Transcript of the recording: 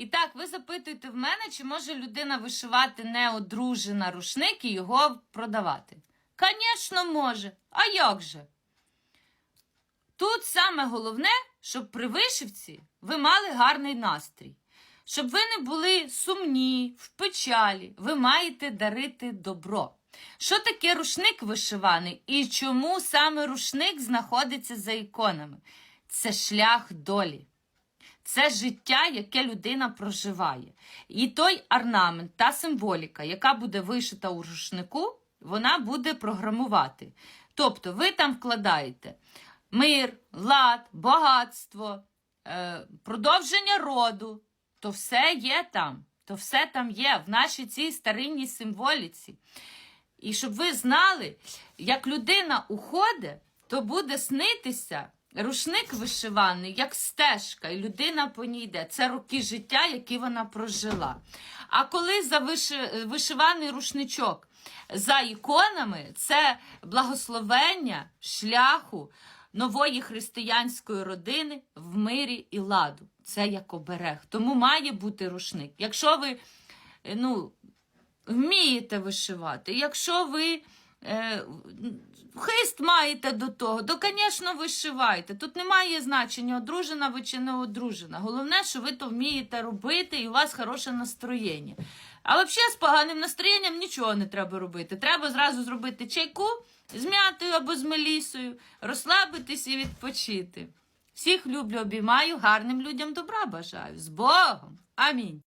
І так, ви запитуєте в мене, чи може людина вишивати неодружена рушник і його продавати? Звісно, може. А як же? Тут саме головне, щоб при вишивці ви мали гарний настрій. Щоб ви не були сумні, в печалі, ви маєте дарити добро. Що таке рушник вишиваний і чому саме рушник знаходиться за іконами? Це шлях долі. Це життя, яке людина проживає. І той орнамент, та символіка, яка буде вишита у рушнику, вона буде програмувати. Тобто ви там вкладаєте мир, лад, багатство, е, продовження роду, то все є там, то все там є в нашій цій старинній символіці. І щоб ви знали, як людина уходить, то буде снитися рушник вишиваний, як стежка, і людина по ній йде. Це роки життя, які вона прожила. А коли за вишиваний рушничок за іконами, це благословення шляху нової християнської родини в мирі і ладу. Це як оберег. Тому має бути рушник. Якщо ви ну, вмієте вишивати, якщо ви е, хист маєте до того, то, звісно, вишивайте. Тут немає значення, одружена ви чи не одружена. Головне, що ви то вмієте робити і у вас хороше настроєння. А взагалі з поганим настроєнням нічого не треба робити. Треба зразу зробити чайку з м'ятою або з мелісою, розслабитись і відпочити. Всіх люблю, обіймаю, гарним людям добра бажаю. З Богом! Амінь.